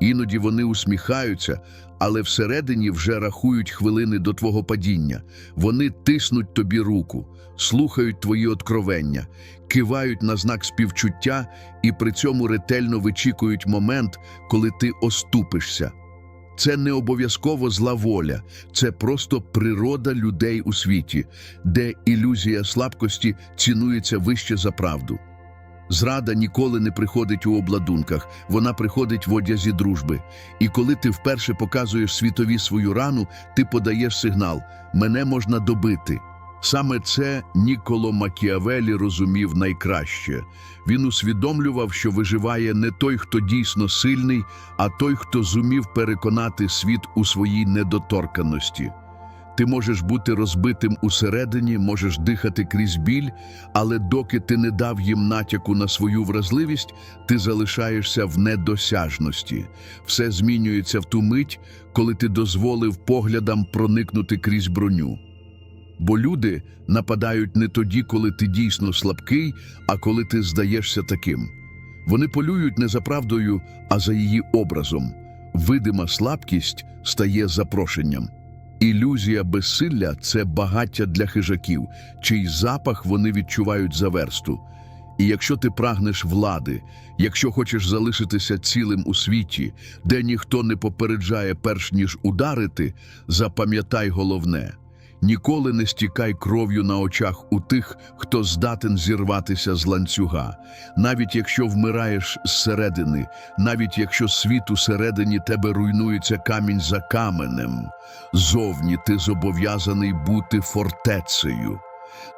Іноді вони усміхаються, але всередині вже рахують хвилини до твого падіння. Вони тиснуть тобі руку, слухають твої откровення, кивають на знак співчуття і при цьому ретельно вичікують момент, коли ти оступишся. Це не обов'язково зла воля, це просто природа людей у світі, де ілюзія слабкості цінується вище за правду. Зрада ніколи не приходить у обладунках, вона приходить в одязі дружби. І коли ти вперше показуєш світові свою рану, ти подаєш сигнал мене можна добити. Саме це Ніколо Макіавелі розумів найкраще. Він усвідомлював, що виживає не той, хто дійсно сильний, а той, хто зумів переконати світ у своїй недоторканості. Ти можеш бути розбитим усередині, можеш дихати крізь біль, але доки ти не дав їм натяку на свою вразливість, ти залишаєшся в недосяжності. Все змінюється в ту мить, коли ти дозволив поглядам проникнути крізь броню. Бо люди нападають не тоді, коли ти дійсно слабкий, а коли ти здаєшся таким. Вони полюють не за правдою, а за її образом. Видима слабкість стає запрошенням. Ілюзія безсилля це багаття для хижаків, чий запах вони відчувають за версту. І якщо ти прагнеш влади, якщо хочеш залишитися цілим у світі, де ніхто не попереджає перш ніж ударити, запам'ятай головне. Ніколи не стікай кров'ю на очах у тих, хто здатен зірватися з ланцюга. Навіть якщо вмираєш зсередини, навіть якщо світ усередині тебе руйнується камінь за каменем, зовні ти зобов'язаний бути фортецею.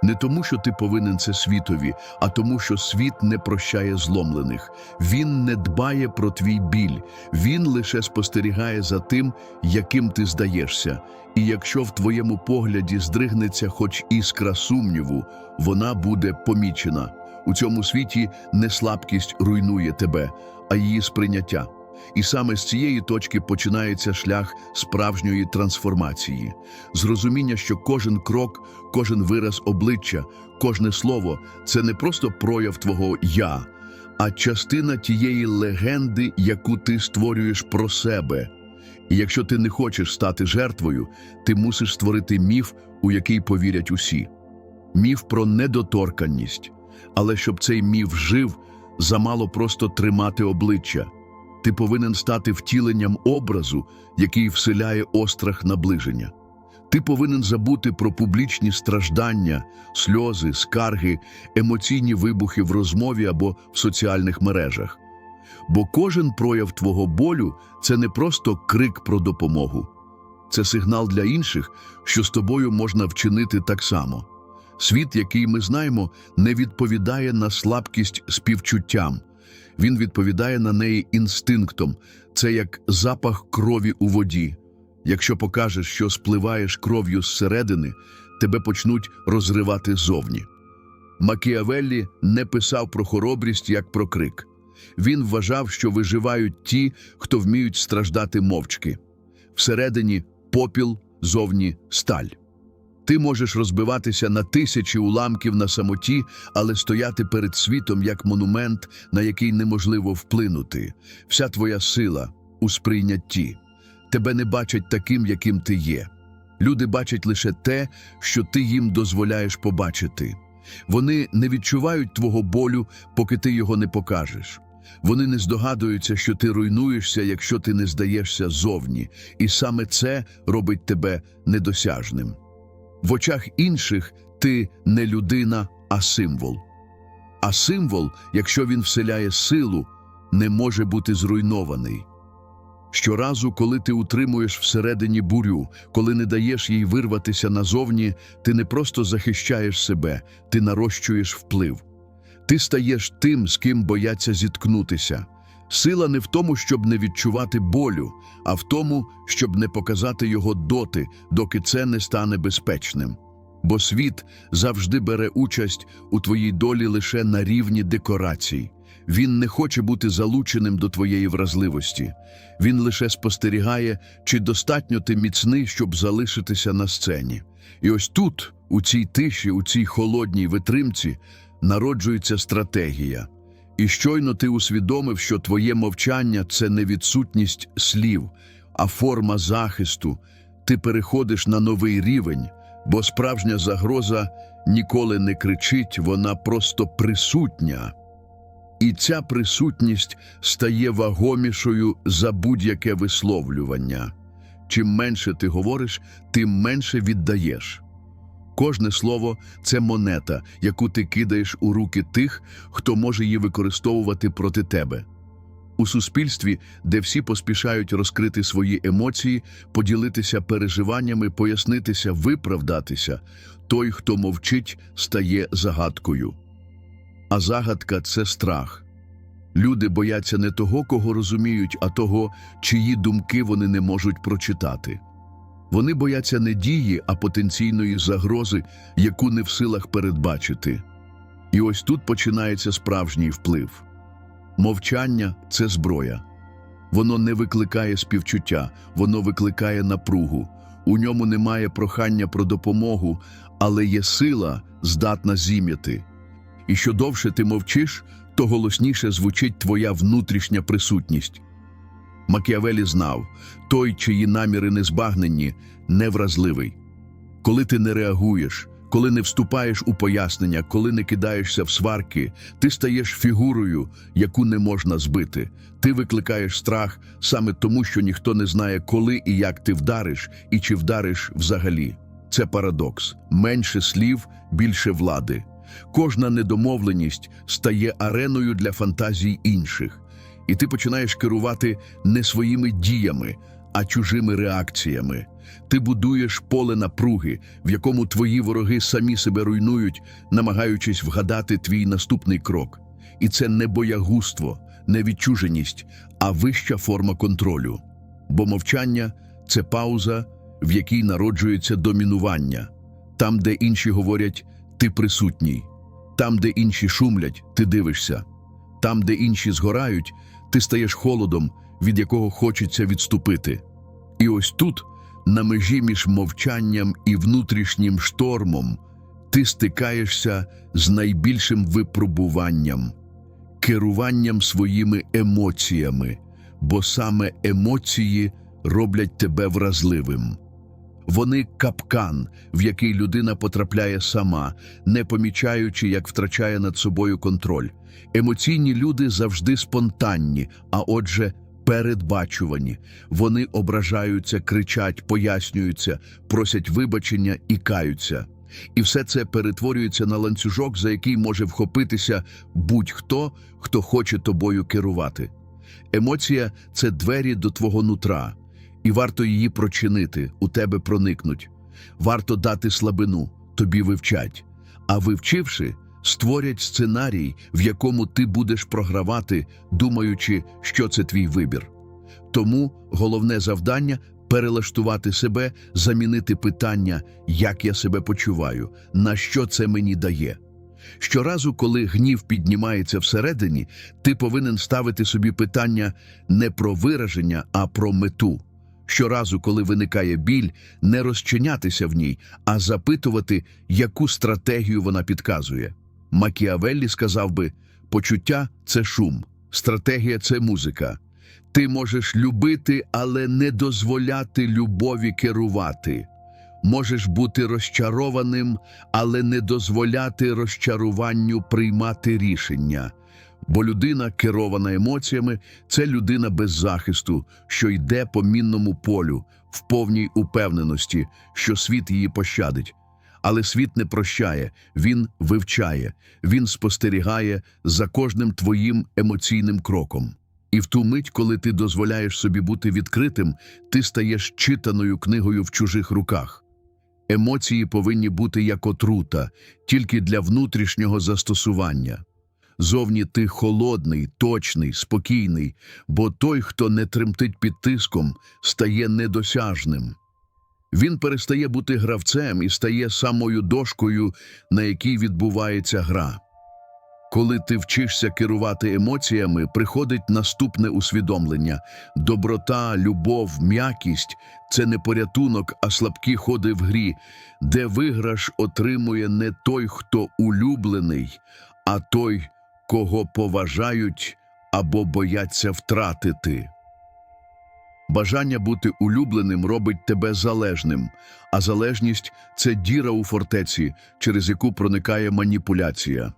Не тому, що ти повинен це світові, а тому, що світ не прощає зломлених. Він не дбає про твій біль, він лише спостерігає за тим, яким ти здаєшся. І якщо в твоєму погляді здригнеться хоч іскра сумніву, вона буде помічена. У цьому світі не слабкість руйнує тебе, а її сприйняття. І саме з цієї точки починається шлях справжньої трансформації, зрозуміння, що кожен крок, кожен вираз обличчя, кожне слово це не просто прояв твого я, а частина тієї легенди, яку ти створюєш про себе. І якщо ти не хочеш стати жертвою, ти мусиш створити міф, у який повірять усі. Міф про недоторканність. Але щоб цей міф жив, замало просто тримати обличчя. Ти повинен стати втіленням образу, який вселяє острах наближення. Ти повинен забути про публічні страждання, сльози, скарги, емоційні вибухи в розмові або в соціальних мережах. Бо кожен прояв твого болю це не просто крик про допомогу, це сигнал для інших, що з тобою можна вчинити так само. Світ, який ми знаємо, не відповідає на слабкість співчуттям. Він відповідає на неї інстинктом. Це як запах крові у воді. Якщо покажеш, що спливаєш кров'ю зсередини, тебе почнуть розривати зовні. Макіавеллі не писав про хоробрість як про крик. Він вважав, що виживають ті, хто вміють страждати мовчки. Всередині попіл, зовні сталь. Ти можеш розбиватися на тисячі уламків на самоті, але стояти перед світом як монумент, на який неможливо вплинути. Вся твоя сила у сприйнятті. Тебе не бачать таким, яким ти є. Люди бачать лише те, що ти їм дозволяєш побачити. Вони не відчувають твого болю, поки ти його не покажеш. Вони не здогадуються, що ти руйнуєшся, якщо ти не здаєшся зовні, і саме це робить тебе недосяжним. В очах інших ти не людина, а символ. А символ, якщо він вселяє силу, не може бути зруйнований. Щоразу, коли ти утримуєш всередині бурю, коли не даєш їй вирватися назовні, ти не просто захищаєш себе, ти нарощуєш вплив. Ти стаєш тим, з ким бояться зіткнутися. Сила не в тому, щоб не відчувати болю, а в тому, щоб не показати його доти, доки це не стане безпечним. Бо світ завжди бере участь у твоїй долі лише на рівні декорацій. Він не хоче бути залученим до твоєї вразливості. Він лише спостерігає, чи достатньо ти міцний, щоб залишитися на сцені. І ось тут, у цій тиші, у цій холодній витримці, народжується стратегія. І щойно ти усвідомив, що твоє мовчання це не відсутність слів, а форма захисту, ти переходиш на новий рівень, бо справжня загроза ніколи не кричить, вона просто присутня. І ця присутність стає вагомішою за будь-яке висловлювання. Чим менше ти говориш, тим менше віддаєш. Кожне слово це монета, яку ти кидаєш у руки тих, хто може її використовувати проти тебе. У суспільстві, де всі поспішають розкрити свої емоції, поділитися переживаннями, пояснитися, виправдатися, той, хто мовчить, стає загадкою. А загадка це страх. Люди бояться не того, кого розуміють, а того, чиї думки вони не можуть прочитати. Вони бояться не дії, а потенційної загрози, яку не в силах передбачити. І ось тут починається справжній вплив. Мовчання це зброя. Воно не викликає співчуття, воно викликає напругу. У ньому немає прохання про допомогу, але є сила, здатна зім'яти. І що довше ти мовчиш, то голосніше звучить твоя внутрішня присутність. Макіавелі знав, той, чиї наміри незбагненні, невразливий. Коли ти не реагуєш, коли не вступаєш у пояснення, коли не кидаєшся в сварки, ти стаєш фігурою, яку не можна збити. Ти викликаєш страх саме тому, що ніхто не знає, коли і як ти вдариш, і чи вдариш взагалі. Це парадокс. Менше слів, більше влади. Кожна недомовленість стає ареною для фантазій інших, і ти починаєш керувати не своїми діями, а чужими реакціями. Ти будуєш поле напруги, в якому твої вороги самі себе руйнують, намагаючись вгадати твій наступний крок. І це не боягузтво, не відчуженість, а вища форма контролю. Бо мовчання це пауза, в якій народжується домінування. Там, де інші говорять, ти присутній. Там, де інші шумлять, ти дивишся. Там, де інші згорають, ти стаєш холодом, від якого хочеться відступити. І ось тут, на межі між мовчанням і внутрішнім штормом, ти стикаєшся з найбільшим випробуванням керуванням своїми емоціями, бо саме емоції роблять тебе вразливим. Вони капкан, в який людина потрапляє сама, не помічаючи, як втрачає над собою контроль. Емоційні люди завжди спонтанні, а отже, передбачувані. Вони ображаються, кричать, пояснюються, просять вибачення і каються. І все це перетворюється на ланцюжок, за який може вхопитися будь-хто, хто хоче тобою керувати. Емоція це двері до твого нутра, і варто її прочинити, у тебе проникнуть. Варто дати слабину, тобі вивчать. А вивчивши, створять сценарій, в якому ти будеш програвати, думаючи, що це твій вибір. Тому головне завдання перелаштувати себе, замінити питання, як я себе почуваю, на що це мені дає. Щоразу, коли гнів піднімається всередині, ти повинен ставити собі питання не про вираження, а про мету. Щоразу, коли виникає біль, не розчинятися в ній, а запитувати, яку стратегію вона підказує. Макіавеллі сказав би: почуття це шум, стратегія це музика. Ти можеш любити, але не дозволяти любові керувати. Можеш бути розчарованим, але не дозволяти розчаруванню приймати рішення. Бо людина, керована емоціями, це людина без захисту, що йде по мінному полю, в повній упевненості, що світ її пощадить. Але світ не прощає, він вивчає, він спостерігає за кожним твоїм емоційним кроком. І в ту мить, коли ти дозволяєш собі бути відкритим, ти стаєш читаною книгою в чужих руках. Емоції повинні бути як отрута, тільки для внутрішнього застосування. Зовні ти холодний, точний, спокійний, бо той, хто не тремтить під тиском, стає недосяжним. Він перестає бути гравцем і стає самою дошкою, на якій відбувається гра. Коли ти вчишся керувати емоціями, приходить наступне усвідомлення: доброта, любов, м'якість це не порятунок, а слабкі ходи в грі, де виграш отримує не той, хто улюблений, а той, кого поважають або бояться втратити. Бажання бути улюбленим робить тебе залежним, а залежність це діра у фортеці, через яку проникає маніпуляція.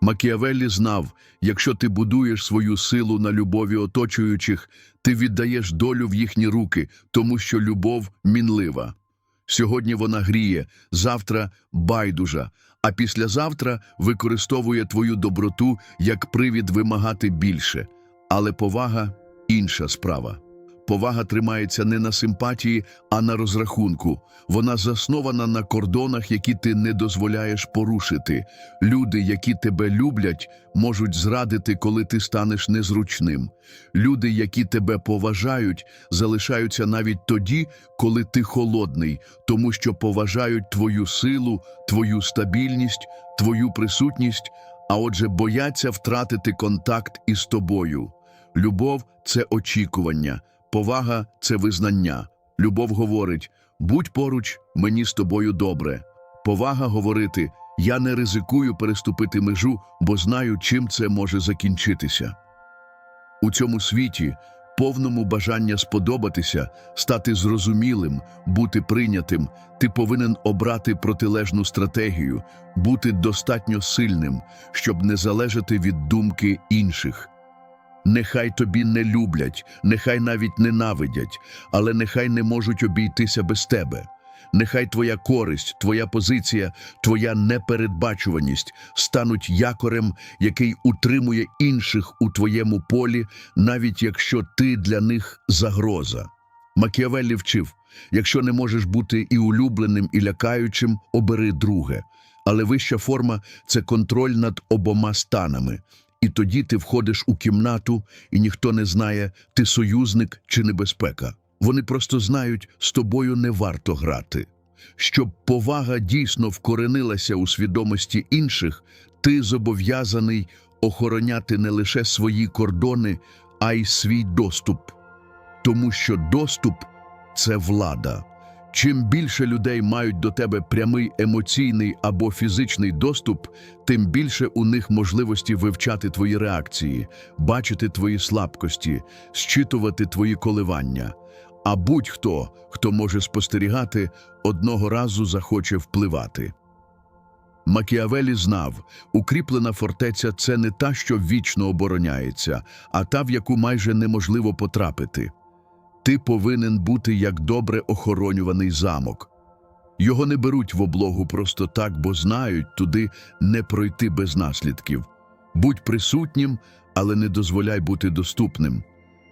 Макіавеллі знав, якщо ти будуєш свою силу на любові оточуючих, ти віддаєш долю в їхні руки, тому що любов мінлива. Сьогодні вона гріє, завтра байдужа, а післязавтра використовує твою доброту як привід вимагати більше. Але повага інша справа. Повага тримається не на симпатії, а на розрахунку. Вона заснована на кордонах, які ти не дозволяєш порушити. Люди, які тебе люблять, можуть зрадити, коли ти станеш незручним. Люди, які тебе поважають, залишаються навіть тоді, коли ти холодний, тому що поважають твою силу, твою стабільність, твою присутність, а отже, бояться втратити контакт із тобою. Любов це очікування. Повага це визнання. Любов говорить: будь поруч, мені з тобою добре. Повага говорити: я не ризикую переступити межу, бо знаю, чим це може закінчитися. У цьому світі, повному бажання сподобатися, стати зрозумілим, бути прийнятим, ти повинен обрати протилежну стратегію, бути достатньо сильним, щоб не залежати від думки інших. Нехай тобі не люблять, нехай навіть ненавидять, але нехай не можуть обійтися без тебе. Нехай твоя користь, твоя позиція, твоя непередбачуваність стануть якорем, який утримує інших у твоєму полі, навіть якщо ти для них загроза. Макіавеллі вчив: якщо не можеш бути і улюбленим, і лякаючим, обери друге. Але вища форма це контроль над обома станами. І тоді ти входиш у кімнату, і ніхто не знає, ти союзник чи небезпека. Вони просто знають, з тобою не варто грати. Щоб повага дійсно вкоренилася у свідомості інших, ти зобов'язаний охороняти не лише свої кордони, а й свій доступ. Тому що доступ це влада. Чим більше людей мають до тебе прямий емоційний або фізичний доступ, тим більше у них можливості вивчати твої реакції, бачити твої слабкості, зчитувати твої коливання. А будь-хто, хто може спостерігати, одного разу захоче впливати. Макіавелі знав, укріплена фортеця це не та, що вічно обороняється, а та, в яку майже неможливо потрапити. Ти повинен бути як добре охоронюваний замок. Його не беруть в облогу просто так, бо знають туди не пройти без наслідків. Будь присутнім, але не дозволяй бути доступним.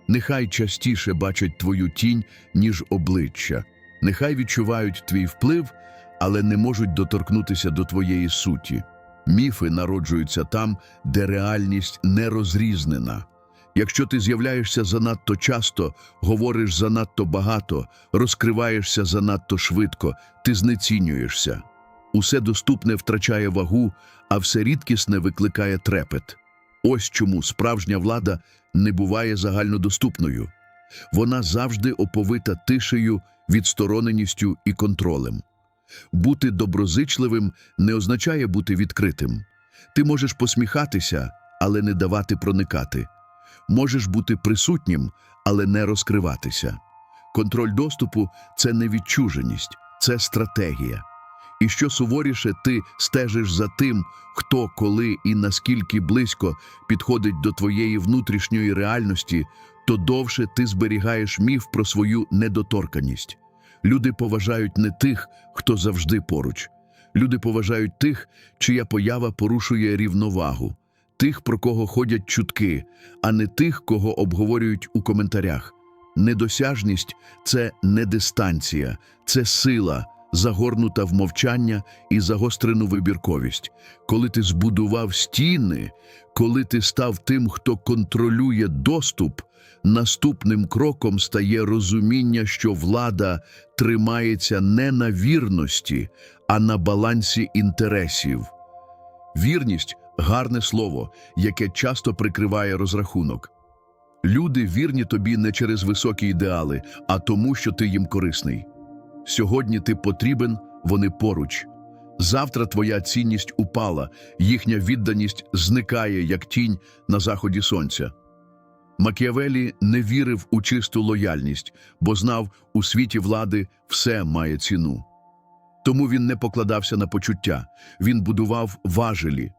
Нехай частіше бачать твою тінь, ніж обличчя. Нехай відчувають твій вплив, але не можуть доторкнутися до твоєї суті. Міфи народжуються там, де реальність не розрізнена. Якщо ти з'являєшся занадто часто, говориш занадто багато, розкриваєшся занадто швидко, ти знецінюєшся. Усе доступне втрачає вагу, а все рідкісне викликає трепет. Ось чому справжня влада не буває загальнодоступною. Вона завжди оповита тишею, відстороненістю і контролем. Бути доброзичливим не означає бути відкритим. Ти можеш посміхатися, але не давати проникати. Можеш бути присутнім, але не розкриватися. Контроль доступу це не відчуженість, це стратегія. І що суворіше ти стежиш за тим, хто, коли і наскільки близько підходить до твоєї внутрішньої реальності, то довше ти зберігаєш міф про свою недоторканість. Люди поважають не тих, хто завжди поруч. Люди поважають тих, чия поява порушує рівновагу, тих, про кого ходять чутки, а не тих, кого обговорюють у коментарях. Недосяжність це не дистанція, це сила, загорнута в мовчання і загострену вибірковість. Коли ти збудував стіни, коли ти став тим, хто контролює доступ, наступним кроком стає розуміння, що влада тримається не на вірності, а на балансі інтересів. Вірність гарне слово, яке часто прикриває розрахунок. Люди вірні тобі не через високі ідеали, а тому, що ти їм корисний. Сьогодні ти потрібен, вони поруч. Завтра твоя цінність упала, їхня відданість зникає, як тінь на заході сонця. Макіавелі не вірив у чисту лояльність, бо знав, у світі влади все має ціну. Тому він не покладався на почуття, він будував важелі.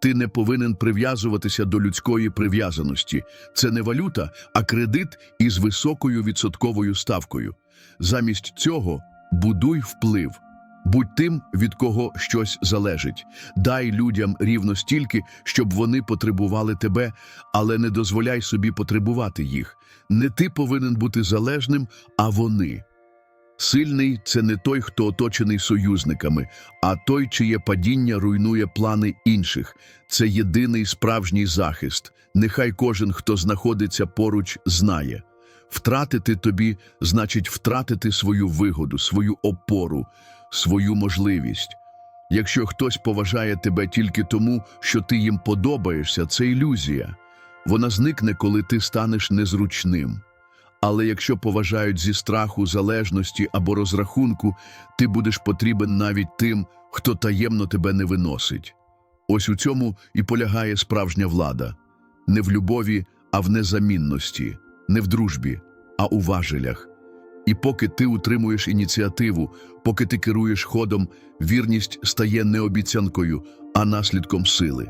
Ти не повинен прив'язуватися до людської прив'язаності. Це не валюта, а кредит із високою відсотковою ставкою. Замість цього будуй вплив. Будь тим, від кого щось залежить. Дай людям рівно стільки, щоб вони потребували тебе, але не дозволяй собі потребувати їх. Не ти повинен бути залежним, а вони. Сильний це не той, хто оточений союзниками, а той, чиє падіння руйнує плани інших. Це єдиний справжній захист. Нехай кожен, хто знаходиться поруч, знає. Втратити тобі значить втратити свою вигоду, свою опору, свою можливість. Якщо хтось поважає тебе тільки тому, що ти їм подобаєшся, це ілюзія. Вона зникне, коли ти станеш незручним. Але якщо поважають зі страху, залежності або розрахунку, ти будеш потрібен навіть тим, хто таємно тебе не виносить. Ось у цьому і полягає справжня влада не в любові, а в незамінності, не в дружбі, а у важелях. І поки ти утримуєш ініціативу, поки ти керуєш ходом, вірність стає не обіцянкою, а наслідком сили.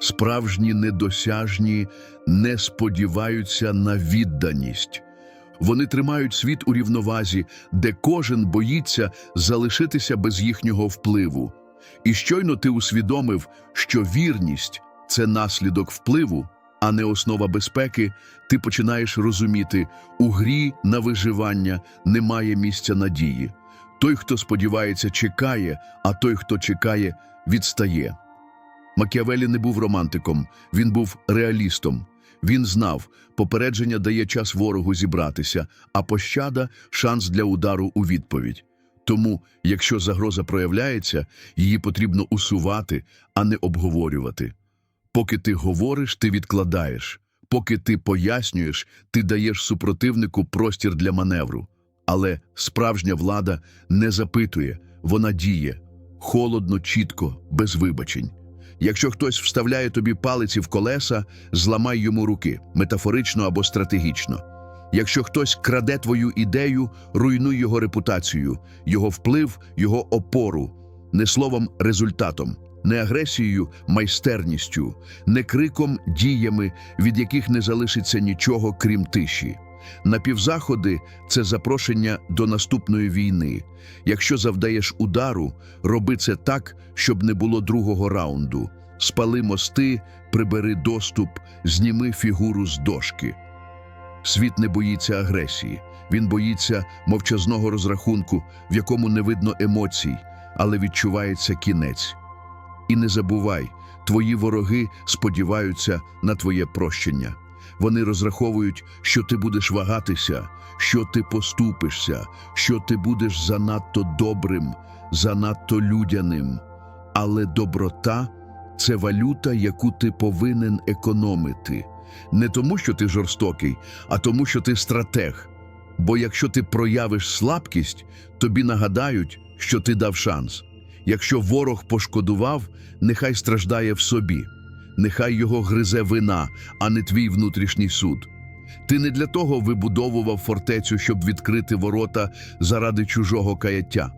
Справжні недосяжні не сподіваються на відданість. Вони тримають світ у рівновазі, де кожен боїться залишитися без їхнього впливу. І щойно ти усвідомив, що вірність це наслідок впливу, а не основа безпеки, ти починаєш розуміти, у грі на виживання немає місця надії. Той, хто сподівається, чекає, а той, хто чекає, відстає. Макіавелі не був романтиком, він був реалістом. Він знав, попередження дає час ворогу зібратися, а пощада шанс для удару у відповідь. Тому, якщо загроза проявляється, її потрібно усувати, а не обговорювати. Поки ти говориш, ти відкладаєш. Поки ти пояснюєш, ти даєш супротивнику простір для маневру. Але справжня влада не запитує, вона діє холодно, чітко, без вибачень. Якщо хтось вставляє тобі палиці в колеса, зламай йому руки, метафорично або стратегічно. Якщо хтось краде твою ідею, руйнуй його репутацію, його вплив, його опору, не словом, результатом, не агресією, майстерністю, не криком, діями, від яких не залишиться нічого, крім тиші. Напівзаходи це запрошення до наступної війни. Якщо завдаєш удару, роби це так, щоб не було другого раунду. Спали мости, прибери доступ, зніми фігуру з дошки. Світ не боїться агресії, він боїться мовчазного розрахунку, в якому не видно емоцій, але відчувається кінець. І не забувай, твої вороги сподіваються на твоє прощення. Вони розраховують, що ти будеш вагатися, що ти поступишся, що ти будеш занадто добрим, занадто людяним. Але доброта це валюта, яку ти повинен економити. Не тому, що ти жорстокий, а тому, що ти стратег. Бо якщо ти проявиш слабкість, тобі нагадають, що ти дав шанс. Якщо ворог пошкодував, нехай страждає в собі. Нехай його гризе вина, а не твій внутрішній суд. Ти не для того вибудовував фортецю, щоб відкрити ворота заради чужого каяття.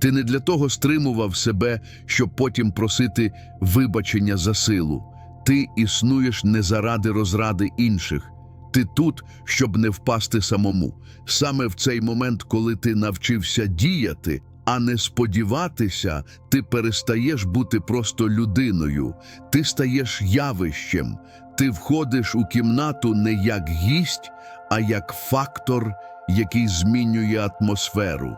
Ти не для того стримував себе, щоб потім просити вибачення за силу. Ти існуєш не заради розради інших. Ти тут, щоб не впасти самому. Саме в цей момент, коли ти навчився діяти, а не сподіватися, ти перестаєш бути просто людиною, ти стаєш явищем, ти входиш у кімнату не як гість, а як фактор, який змінює атмосферу.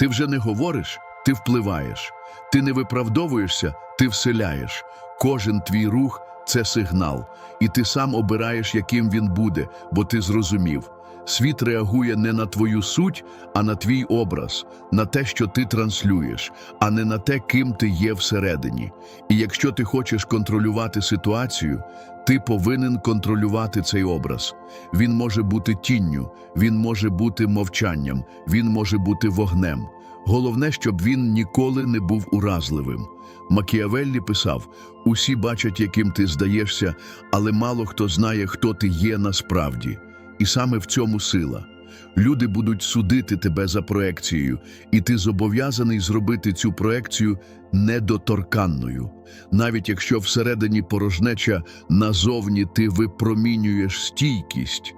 Ти вже не говориш, ти впливаєш, ти не виправдовуєшся, ти вселяєш. Кожен твій рух це сигнал, і ти сам обираєш, яким він буде, бо ти зрозумів. Світ реагує не на твою суть, а на твій образ, на те, що ти транслюєш, а не на те, ким ти є всередині. І якщо ти хочеш контролювати ситуацію, ти повинен контролювати цей образ. Він може бути тінню, він може бути мовчанням, він може бути вогнем. Головне, щоб він ніколи не був уразливим. Макіавеллі писав: усі бачать, яким ти здаєшся, але мало хто знає, хто ти є насправді. І саме в цьому сила. Люди будуть судити тебе за проекцією, і ти зобов'язаний зробити цю проекцію недоторканною. Навіть якщо всередині порожнеча назовні ти випромінюєш стійкість,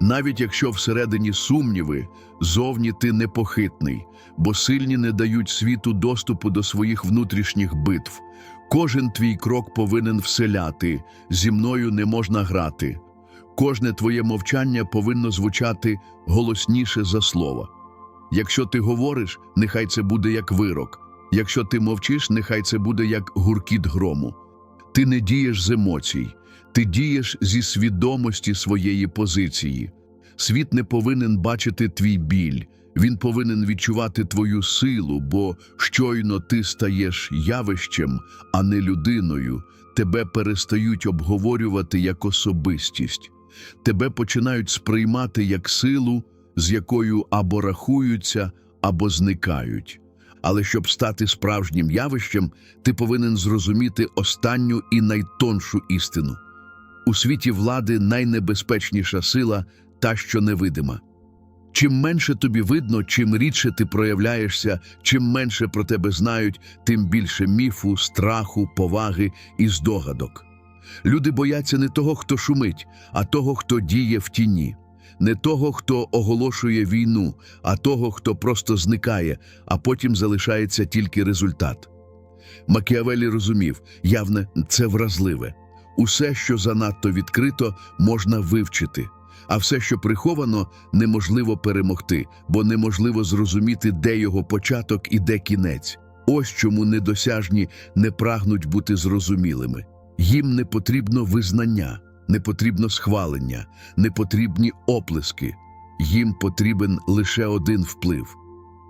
навіть якщо всередині сумніви, зовні ти непохитний, бо сильні не дають світу доступу до своїх внутрішніх битв. Кожен твій крок повинен вселяти, зі мною не можна грати. Кожне твоє мовчання повинно звучати голосніше за слова. Якщо ти говориш, нехай це буде як вирок. Якщо ти мовчиш, нехай це буде як гуркіт грому. Ти не дієш з емоцій, ти дієш зі свідомості своєї позиції. Світ не повинен бачити твій біль, він повинен відчувати твою силу, бо щойно ти стаєш явищем, а не людиною, тебе перестають обговорювати як особистість. Тебе починають сприймати як силу, з якою або рахуються, або зникають. Але щоб стати справжнім явищем, ти повинен зрозуміти останню і найтоншу істину. У світі влади найнебезпечніша сила та, що невидима. Чим менше тобі видно, чим рідше ти проявляєшся, чим менше про тебе знають, тим більше міфу, страху, поваги і здогадок. Люди бояться не того, хто шумить, а того, хто діє в тіні, не того, хто оголошує війну, а того, хто просто зникає, а потім залишається тільки результат. Макіавелі розумів, явне це вразливе. Усе, що занадто відкрито, можна вивчити, а все, що приховано, неможливо перемогти, бо неможливо зрозуміти, де його початок і де кінець. Ось чому недосяжні не прагнуть бути зрозумілими. Їм не потрібно визнання, не потрібно схвалення, не потрібні оплески. Їм потрібен лише один вплив.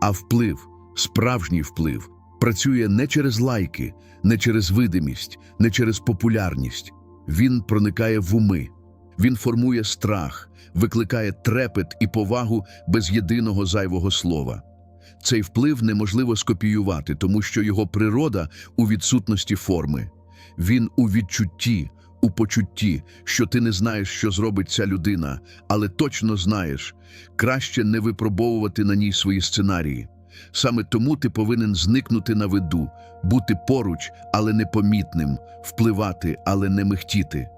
А вплив, справжній вплив, працює не через лайки, не через видимість, не через популярність. Він проникає в уми, він формує страх, викликає трепет і повагу без єдиного зайвого слова. Цей вплив неможливо скопіювати, тому що його природа у відсутності форми. Він у відчутті, у почутті, що ти не знаєш, що зробить ця людина, але точно знаєш, краще не випробовувати на ній свої сценарії. Саме тому ти повинен зникнути на виду, бути поруч, але непомітним, впливати, але не михтіти.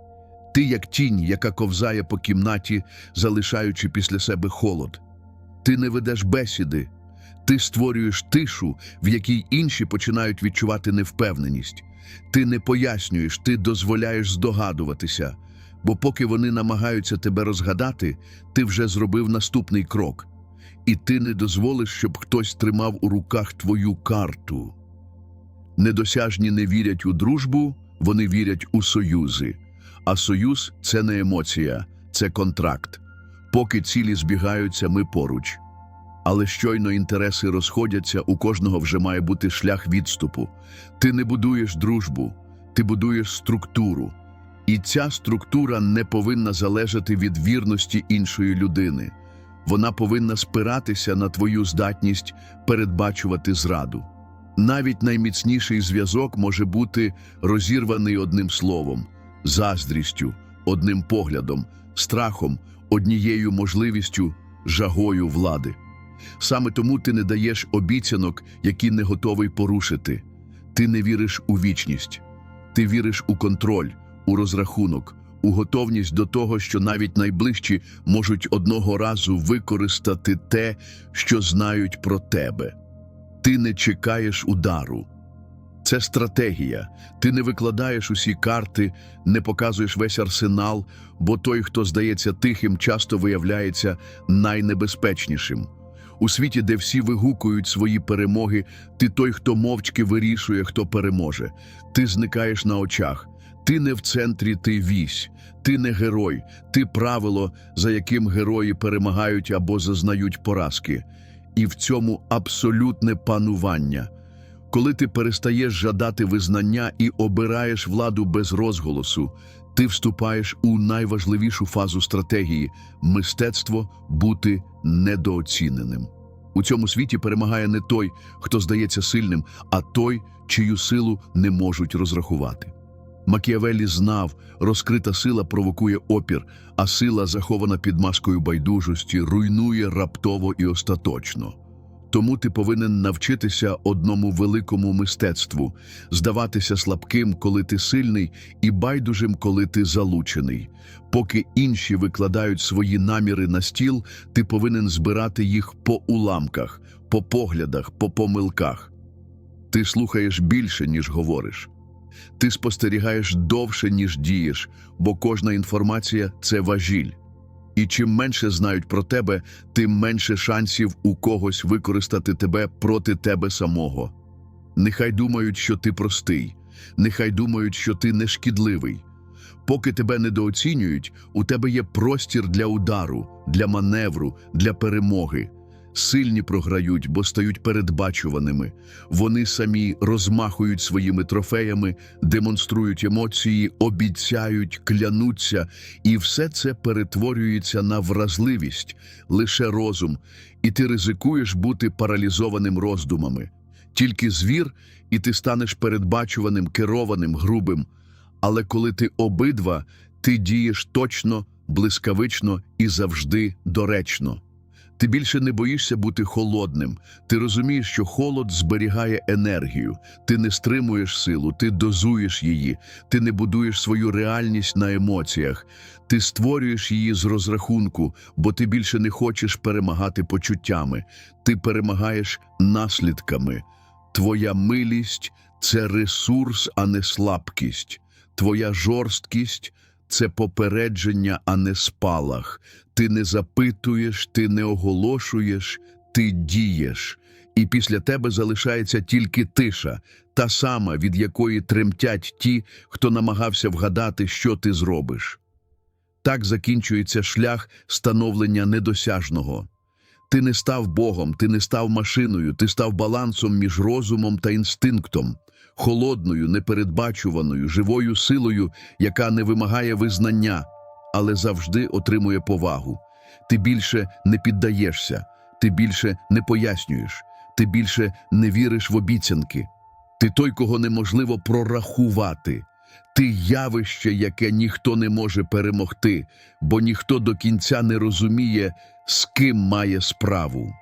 Ти як тінь, яка ковзає по кімнаті, залишаючи після себе холод. Ти не ведеш бесіди, ти створюєш тишу, в якій інші починають відчувати невпевненість. Ти не пояснюєш, ти дозволяєш здогадуватися, бо поки вони намагаються тебе розгадати, ти вже зробив наступний крок, і ти не дозволиш, щоб хтось тримав у руках твою карту. Недосяжні не вірять у дружбу, вони вірять у союзи. А союз це не емоція, це контракт. Поки цілі збігаються, ми поруч. Але щойно інтереси розходяться, у кожного вже має бути шлях відступу. Ти не будуєш дружбу, ти будуєш структуру. І ця структура не повинна залежати від вірності іншої людини. Вона повинна спиратися на твою здатність передбачувати зраду. Навіть найміцніший зв'язок може бути розірваний одним словом, заздрістю, одним поглядом, страхом, однією можливістю, жагою влади. Саме тому ти не даєш обіцянок, які не готовий порушити. Ти не віриш у вічність, ти віриш у контроль, у розрахунок, у готовність до того, що навіть найближчі можуть одного разу використати те, що знають про тебе. Ти не чекаєш удару. Це стратегія. Ти не викладаєш усі карти, не показуєш весь арсенал, бо той, хто здається тихим, часто виявляється найнебезпечнішим. У світі, де всі вигукують свої перемоги, ти той, хто мовчки вирішує, хто переможе. Ти зникаєш на очах, Ти не в центрі, ти вісь, ти не герой, ти правило, за яким герої перемагають або зазнають поразки. І в цьому абсолютне панування. Коли ти перестаєш жадати визнання і обираєш владу без розголосу, ти вступаєш у найважливішу фазу стратегії мистецтво бути недооціненим. У цьому світі перемагає не той, хто здається сильним, а той, чию силу не можуть розрахувати. Макіавеллі знав, розкрита сила провокує опір, а сила, захована під маскою байдужості, руйнує раптово і остаточно. Тому ти повинен навчитися одному великому мистецтву здаватися слабким, коли ти сильний, і байдужим, коли ти залучений. Поки інші викладають свої наміри на стіл, ти повинен збирати їх по уламках, по поглядах, по помилках. Ти слухаєш більше, ніж говориш. Ти спостерігаєш довше, ніж дієш, бо кожна інформація це важіль. І чим менше знають про тебе, тим менше шансів у когось використати тебе проти тебе самого. Нехай думають, що ти простий, нехай думають, що ти нешкідливий. Поки тебе недооцінюють, у тебе є простір для удару, для маневру, для перемоги. Сильні програють, бо стають передбачуваними. Вони самі розмахують своїми трофеями, демонструють емоції, обіцяють, клянуться, і все це перетворюється на вразливість, лише розум, і ти ризикуєш бути паралізованим роздумами. Тільки звір, і ти станеш передбачуваним, керованим, грубим. Але коли ти обидва, ти дієш точно, блискавично і завжди доречно. Ти більше не боїшся бути холодним. Ти розумієш, що холод зберігає енергію. Ти не стримуєш силу, ти дозуєш її, ти не будуєш свою реальність на емоціях, ти створюєш її з розрахунку, бо ти більше не хочеш перемагати почуттями, ти перемагаєш наслідками. Твоя милість це ресурс, а не слабкість. Твоя жорсткість це попередження, а не спалах. Ти не запитуєш, ти не оголошуєш, ти дієш. І після тебе залишається тільки тиша, та сама, від якої тремтять ті, хто намагався вгадати, що ти зробиш. Так закінчується шлях становлення недосяжного. Ти не став Богом, ти не став машиною, ти став балансом між розумом та інстинктом, холодною, непередбачуваною, живою силою, яка не вимагає визнання, але завжди отримує повагу. Ти більше не піддаєшся, ти більше не пояснюєш, ти більше не віриш в обіцянки. Ти той, кого неможливо прорахувати. Ти явище, яке ніхто не може перемогти, бо ніхто до кінця не розуміє, з ким має справу.